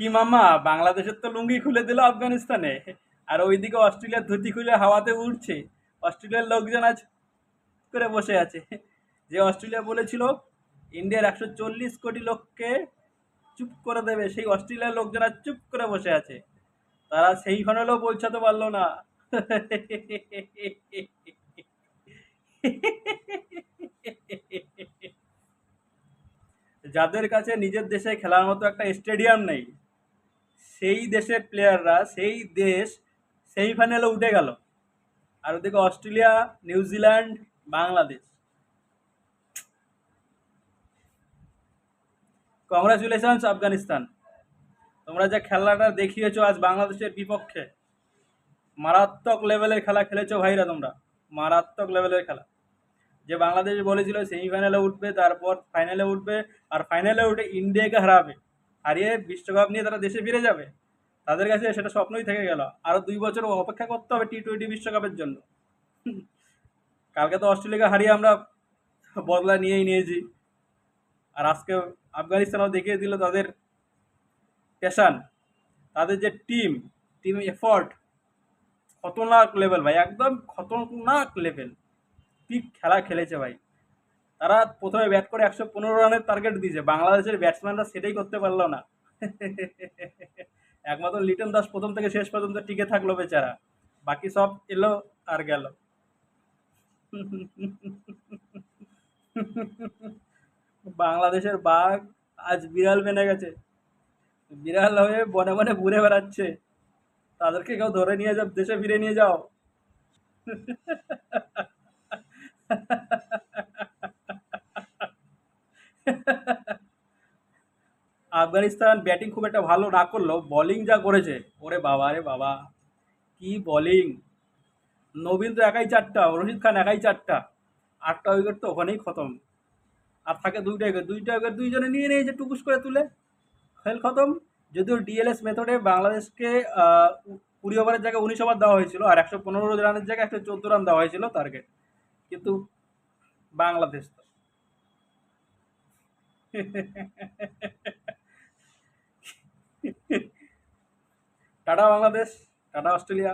কি মামা, বাংলাদেশের তো লুঙ্গি খুলে দিল আফগানিস্তানে। আর ওইদিকে অস্ট্রেলিয়ার ধুতি খুলে হাওয়াতে উড়ছে। অস্ট্রেলিয়ার লোকজন আজ করে বসে আছে। যে অস্ট্রেলিয়া বলেছিল, ইন্ডিয়ার একশো চল্লিশ কোটি লোককে চুপ করে দেবে। সেই অস্ট্রেলিয়ার লোকজন আজ চুপ করে বসে আছে। তারা সেই ফানেলেও পৌঁছাতে পারল না। যাদের কাছে নিজের দেশে খেলার মতো একটা স্টেডিয়াম নেই সেই দেশের প্লেয়াররা সেই দেশ সেমিফাইনালে উঠে গেল। আর ওদিকে Australia New Zealand Bangladesh. Congratulations Afghanistan. তোমরা যে খেলাটা দেখিয়েছো আজ বাংলাদেশের বিপক্ষে, মারাত্মক লেভেলের খেলা খেলেছো ভাইরা তোমরা। মারাত্মক লেভেলের খেলা। যে বাংলাদেশ বলেছিল সেমিফাইনালে উঠবে, তারপর ফাইনালে উঠবে, আর ফাইনালে উঠে ইন্ডিয়াকে হারাবে। হারিয়ে বিশ্বকাপ নিয়ে তারা দেশে ফিরে যাবে। তাদের কাছে সেটা স্বপ্নই থেকে গেল। আরও দুই বছর অপেক্ষা করতে হবে টি টোয়েন্টি বিশ্বকাপের জন্য। কালকে তো অস্ট্রেলিয়াকে হারিয়ে আমরা বদলা নিয়েই নিয়েছি। আর আজকে আফগানিস্তানও দেখিয়ে দিল তাদের প্যাশান তাদের যে টিম টিম এফর্ট খতরনাক লেভেল ভাই, একদম খতরনাক লেভেল কি খেলা খেলেছে ভাই। তারা প্রথমে ব্যাট করে একশো পনেরো রানের টার্গেট দিয়েছে। বাংলাদেশের ব্যাটসম্যানরা সেটাই করতে পারল না। একমাত্র লিটন দাস প্রথম থেকে শেষ পর্যন্ত টিকে থাকল বেচারা। বাকি সব এলো আর গেল। বাংলাদেশের বাঘ আজ বিড়াল বেনে গেছে। বিড়াল হয়ে বনে বনে ঘুরে বেড়াচ্ছে। তাদেরকে কেউ ধরে নিয়ে যাও, দেশে ফিরে নিয়ে যাও। আফগানিস্তান ব্যাটিং খুব একটা ভালো না করলেও বলিং যা করেছে, ওরে বাবা রে বাবা, কি বলিং নবীন তো একাই চারটা, রশিদ খান একাই চারটা, আটটা উইকেট তো ওখানেই খতম। আর থাকে দুইটা উইকেট দুইটা উইকেট দুইজনে নিয়ে নিয়েছে টুকুস করে তুলে, খেল খতম। যদিও ডিএলএস মেথডে বাংলাদেশকে কুড়ি ওভারের জায়গায় উনিশ ওভার দেওয়া হয়েছিল আর একশো পনেরো রানের জায়গায় একশো চোদ্দ রান দেওয়া হয়েছিল টার্গেট কিন্তু বাংলাদেশ তো টাটা বাংলাদেশ টাটা অস্ট্রেলিয়া।